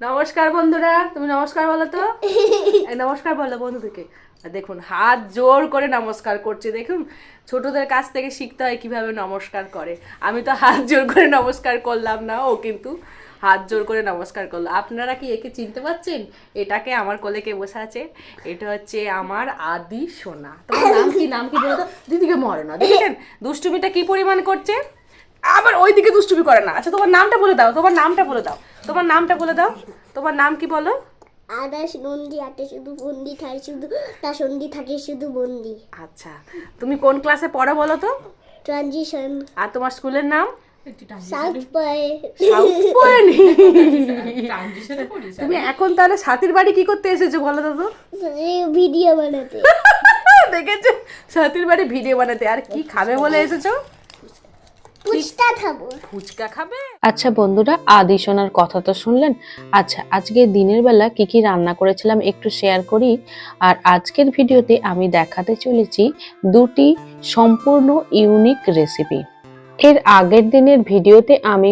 নমস্কার বন্ধুরা তুমি নমস্কার বলো তো? নমস্কার বলো বন্ধুদেরকে দেখুন হাত জোর করে নমস্কার করছে। দেখুন ছোটদের কাছ থেকে শিখতে হয় কীভাবে নমস্কার করে। আমি তো হাত জোর করে নমস্কার করলাম না ও কিন্তু হাত জোর করে নমস্কার করল। আপনারা কি একে চিনতে পারছেন এটাকে আমার কোলে কে বসে আছে? এটা হচ্ছে আমার আদি সোনা। তোমার নাম কি? নাম কি বলো তো দিদিকে মরে না দেখেছেন? দুষ্টুমিটা কি পরিমাণ করছে? আবার ওইদিকে দুষ্টুমি করে না। আচ্ছা তোমার নামটা বলে দাও তোমার নামটা বলে দাও। তোমার নামটা বলে দাও। তোমার নাম কি বলো? আদাস নন্দী আটে শুধু বন্দি থাকে শুধু তা সন্ধি থাকে শুধু বন্দি। আচ্ছা তুমি কোন ক্লাসে পড়ো বলো তো? ট্রানজিশন। আর তোমার স্কুলের নাম? সাউথ পায়ে সাউথ পয়েনি তুমি এখন তাহলে সাথীর বাড়ি কি করতে এসেছ বলো তো তো? ভিডিও বানাতে। দেখেছ? সাথীর বাড়ি ভিডিও বানাতে। আর কি খাবে বলে এসেছ? পুচটা খাব। ফুচকা খাবে? আচ্ছা বন্ধুরা আদি সোনার কথা তো শুনলেন। আচ্ছা আজকে দিনের বেলা কি কি রান্না করেছিলাম একটু শেয়ার করি। আর আজকের ভিডিওতে আমি দেখাতে চলেছি দুটি সম্পূর্ণ ইউনিক রেসিপি এর আগের দিনের ভিডিওতে আমি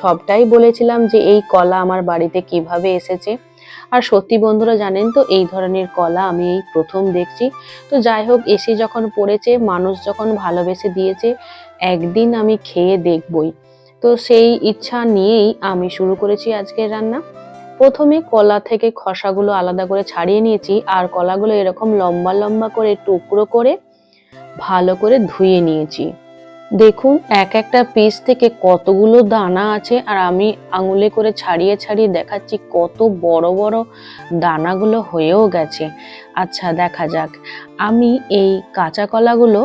সবটাই বলেছিলাম যে এই কলা আমার বাড়িতে কীভাবে এসেছে। আর সত্যি বন্ধুরা জানেন তো এই ধরনের কলা আমি এই প্রথম দেখছি। তো যাই হোক এসে যখন পড়েছে মানুষ যখন ভালোবেসে দিয়েছে একদিন আমি খেয়ে দেখবই। তো সেই ইচ্ছা নিয়েই আমি শুরু করেছি আজকের রান্না। প্রথমে কলা থেকে খসাগুলো আলাদা করে ছাড়িয়ে নিয়েছি, আর কলাগুলো এরকম লম্বা লম্বা করে টুকরো করে ভালো করে ধুয়ে নিয়েছি। দেখুন, এক একটা পিস থেকে কতগুলো দানা আছে, আর আমি আঙুলে করে ছাড়িয়ে ছাড়িয়ে দেখাচ্ছি কত বড় বড় দানাগুলো হয়েও গেছে। আচ্ছা দেখা যাক। আমি এই কাঁচা কলাগুলো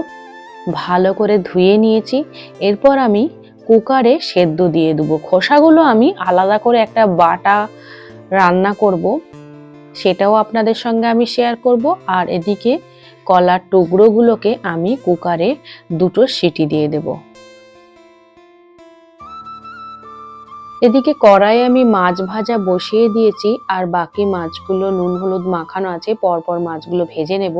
ভালো করে ধুয়ে নিয়েছি। এরপর আমি কুকারে সেদ্ধ দিয়ে দেবো। খোসাগুলো আমি আলাদা করে একটা বাটা রান্না করব। সেটাও আপনাদের সঙ্গে আমি শেয়ার করব। আর এদিকে কলার টুকরোগুলোকে আমি কুকারে দুটো সিটি দিয়ে দেব। এদিকে কড়াইয়ে আমি মাছ ভাজা বসিয়ে দিয়েছি, আর বাকি মাছগুলো নুন হলুদ মাখানো আছে, পরপর মাছগুলো ভেজে নেব।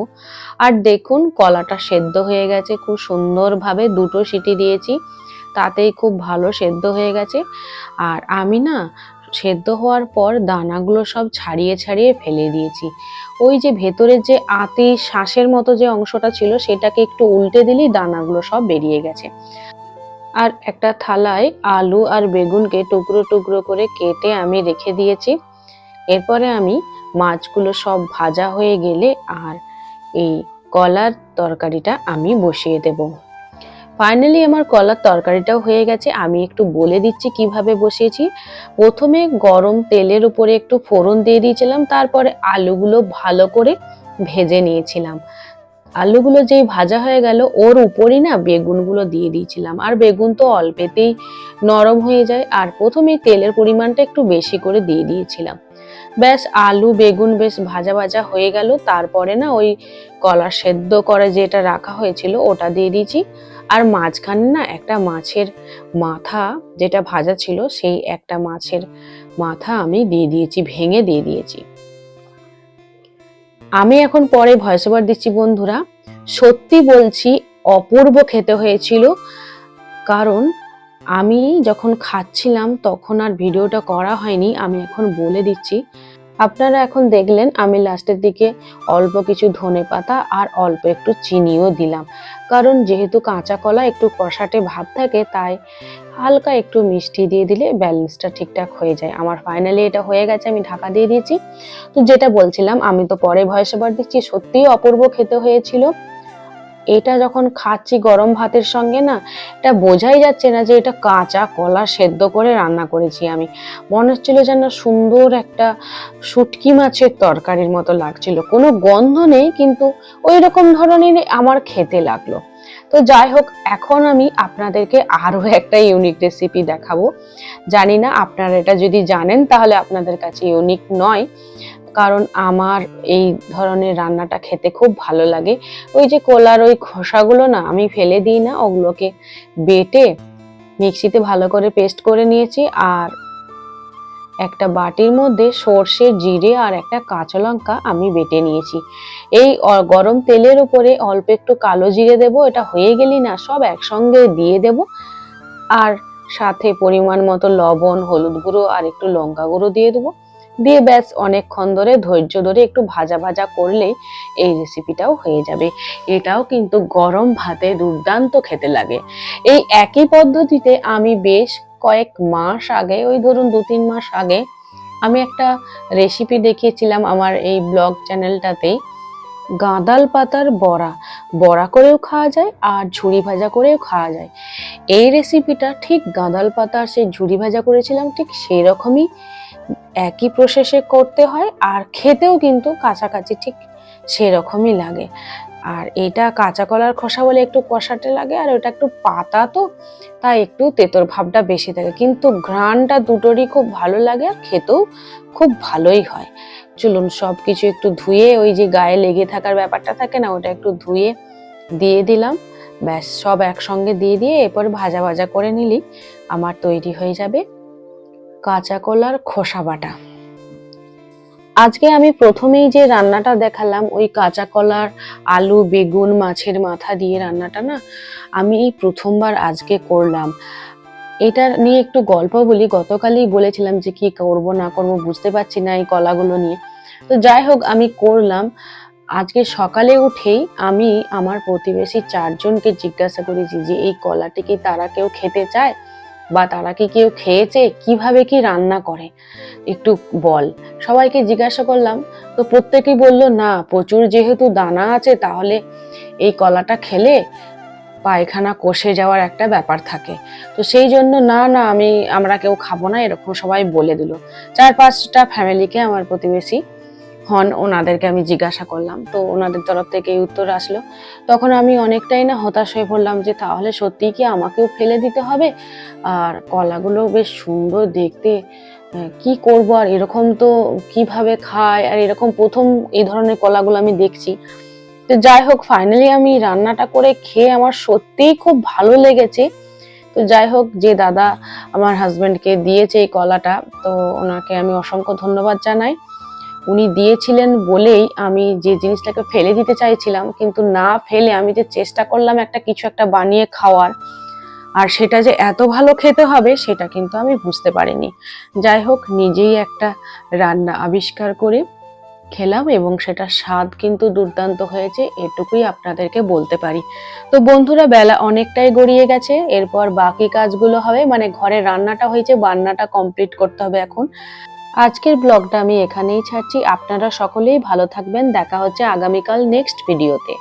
আর দেখুন, কলাটা সেদ্ধ হয়ে গেছে, খুব সুন্দরভাবে দুটো সিটি দিয়েছি, তাতেই খুব ভালো সেদ্ধ হয়ে গেছে। আর আমি না, সেদ্ধ হওয়ার পর দানাগুলো সব ছাড়িয়ে ছাড়িয়ে ফেলে দিয়েছি। ওই যে ভেতরের যে আতি শ্বাসের মতো যে অংশটা ছিল, সেটাকে একটু উল্টে দিলেই দানাগুলো সব বেরিয়ে গেছে। আর একটা থালায় আলু আর বেগুনকে টুকরো টুকরো করে কেটে আমি রেখে দিয়েছি। এরপরে আমি মাছগুলো সব ভাজা হয়ে গেলে আর এই কলার তরকারিটা আমি বসিয়ে দেব। ফাইনালি আমার কলার তরকারিটাও হয়ে গেছে। আমি একটু বলে দিচ্ছি কীভাবে বসিয়েছি। প্রথমে গরম তেলের উপরে একটু ফোড়ন দিয়ে দিয়েছিলাম, তারপরে আলুগুলো ভালো করে ভেজে নিয়েছিলাম। আলুগুলো যেই ভাজা হয়ে গেল, ওর উপরই না বেগুনগুলো দিয়ে দিয়েছিলাম। আর বেগুন তো অল্পেতেই নরম হয়ে যায়। আর প্রথমে তেলের পরিমাণটা একটু বেশি করে দিয়ে দিয়েছিলাম। ব্যাস, আলু, বেগুন বেশ ভাজা ভাজা হয়ে গেল। তারপরে না ওই কলা সেদ্ধ করে যেটা রাখা হয়েছিল, ওটা দিয়ে দিয়েছি। আর মাঝখানে না একটা মাছের মাথা যেটা ভাজা ছিল, সেই একটা মাছের মাথা আমি দিয়ে দিয়েছি, ভেঙে দিয়ে দিয়েছি। আমি এখন পরে ভয়েস ওভার দিচ্ছি বন্ধুরা। সত্যি বলছি, অপূর্ব খেতে হয়েছিল। কারণ আমি যখন খাচ্ছিলাম, তখন আর ভিডিওটা করা হয়নি, আমি এখন বলে দিচ্ছি। আপনারা এখন দেখলেন আমি লাস্টের দিকে অল্প কিছু ধনে পাতা আর অল্প একটু চিনিও দিলাম। কারণ যেহেতু কাঁচা কলা একটু কষাটে ভাব থাকে, তাই হালকা একটু মিষ্টি দিয়ে দিলে ব্যালেন্সটা ঠিকঠাক হয়ে যায়। আমার ফাইনালি এটা হয়ে গেছে, আমি ঢাকা দিয়ে দিয়েছি। তো যেটা বলছিলাম, আমি তো পরে ভয়েস ওভার দিচ্ছি, সত্যিই অপূর্ব খেতে হয়েছিল। এটা যখন খাচ্ছি গরম ভাতের সঙ্গে না, এটা বোঝাই যাচ্ছে না যে এটা কাঁচা কলা সেদ্ধ করে রান্না করেছি আমি। মনে হচ্ছিল যেন সুন্দর একটা শুটকি মাছের তরকারির মতো লাগছিল। কোনো গন্ধ নেই, কিন্তু ওই রকম ধরনের আমার খেতে লাগল। তো যাই হোক, এখন আমি আপনাদেরকে আরও একটা ইউনিক রেসিপি দেখাবো। জানি না আপনারা এটা যদি জানেন, তাহলে আপনাদের কাছে ইউনিক নয়। কারণ আমার এই ধরনের রান্নাটা খেতে খুব ভালো লাগে। ওই যে কলার ওই খোসাগুলো না, আমি ফেলে দিই না, ওগুলোকে বেটে মিক্সিতে ভালো করে পেস্ট করে নিয়েছি। আর একটা বাটির মধ্যে সর্ষে জিরে আর একটা কাঁচা লঙ্কা আমি বেটে নিয়েছি। এই গরম তেলের উপরে অল্প একটু কালো জিরে দেব, এটা হয়ে গেলেই না, সব একসঙ্গে দিয়ে দেব। আর সাথে পরিমাণ মতো লবণ, হলুদ গুঁড়ো আর একটু লঙ্কা গুঁড়ো দিয়ে দেবো। দিয়ে ব্যাস অনেকক্ষণ ধরে, ধৈর্য ধরে একটু ভাজা ভাজা করলেই এই রেসিপিটাও হয়ে যাবে। এটাও কিন্তু গরম ভাতে দুর্দান্ত খেতে লাগে। এই একই পদ্ধতিতে আমি বেশ কয়েক মাস আগে, ওই ধরুন দু তিন মাস আগে, আমি একটা রেসিপি দেখিয়েছিলাম আমার এই ব্লগ চ্যানেলটাতেই গাঁদাল পাতার বড়া। বড়া করেও খাওয়া যায় আর ঝুড়ি ভাজা করেও খাওয়া যায়। এই রেসিপিটা ঠিক গাঁদাল পাতার সেই ঝুড়ি ভাজা করেছিলাম ঠিক সেই রকমই। একই প্রসেসে করতে হয় আর খেতেও কিন্তু কাছাকাছি ঠিক সেরকমই লাগে। আর এটা কাঁচা কলার খোসা বলে একটু কষাটে লাগে আর ওটা একটু পাতা তো, তাই একটু তেতর ভাবটা বেশি থাকে। কিন্তু ঘ্রাণটা দুটোরই খুব ভালো লাগে আর খেতেও খুব ভালোই হয়। চলুন সব কিছু একটু ধুয়ে ওই যে গায়ে লেগে থাকার ব্যাপারটা থাকে না, ওটা একটু ধুয়ে দিয়ে দিলাম। ব্যাস সব একসঙ্গে দিয়ে দিয়ে এরপর ভাজা ভাজা করে নিলি আমার তৈরি হয়ে যাবে। কাঁচা কলার খোসা বাটা। আজকে আমি প্রথমেই যে রান্নাটা দেখালাম, ওই কাঁচা কলার আলু, বেগুন, মাছের মাথা দিয়ে রান্নাটা না, আমি এই প্রথমবার আজকে করলাম। এটা নিয়ে একটু গল্প বলি। গতকালই বলেছিলাম যে কি করব, না করব, বুঝতে পারছি না এই কলাগুলো নিয়ে। তো যাই হোক, আমি করলাম। আজকে সকালে উঠেই আমি আমার প্রতিবেশী চারজনকে জিজ্ঞাসা করেছি যে, এই কলাটি কি তারা কেউ খেতে চায়? বা তারা কি কেউ খেয়েছে? কীভাবে কি রান্না করে? একটু বল। সবাইকে জিজ্ঞাসা করলাম, তো প্রত্যেকেই বলল, না, প্রচুর যেহেতু দানা আছে, তাহলে এই কলাটা খেলে পায়খানা কষে যাওয়ার একটা ব্যাপার থাকে। তো সেই জন্য, না না, আমি, আমরা কেউ খাব না, এরকম সবাই বলে দিল। চার পাঁচটা ফ্যামিলিকে আমার প্রতিবেশী হন ওনাদেরকে আমি জিজ্ঞাসা করলাম। তো ওনাদের তরফ থেকে উত্তর আসলো। তখন আমি অনেকটাই না হতাশ হয়ে পড়লাম যে তাহলে সত্যিই কি আমাকেও ফেলে দিতে হবে? আর কলাগুলো বেশ সুন্দর দেখতে। কি করব? আর এরকম তো কীভাবে খায়? আর এরকম প্রথম এই ধরনের কলাগুলো আমি দেখছি। তো যাই হোক ফাইনালি আমি রান্নাটা করে খেয়ে আমার সত্যিই খুব ভালো লেগেছে। তো যাই হোক, যে দাদা আমার হাজব্যান্ডকে দিয়েছে এই কলাটা, তো ওনাকে আমি অসংখ্য ধন্যবাদ জানাই। উনি দিয়েছিলেন বলেই আমি যে জিনিসটাকে ফেলে দিতে চাইছিলাম, কিন্তু না ফেলে আমি যে চেষ্টা করলাম একটা কিছু একটা বানিয়ে খাওয়ার, আর সেটা যে এত ভালো খেতে হবে সেটা কিন্তু আমি বুঝতে পারিনি। যাই হোক, নিজেই একটা রান্না আবিষ্কার করে খেলাম এবং সেটা স্বাদ কিন্তু দুর্দান্ত হয়েছে, এটুকুই আপনাদেরকে বলতে পারি। তো বন্ধুরা, বেলা অনেকটাই গড়িয়ে গেছে, এরপর বাকি কাজগুলো হবে মানে ঘরে রান্নাটা হয়েছে, বান্নাটা কমপ্লিট করতে হবে এখন। আজকের ব্লগটা আমি এখানেই ছাড়ছি। আপনারা সকলেই ভালো থাকবেন। দেখা হচ্ছে আগামীকাল নেক্সট ভিডিওতে।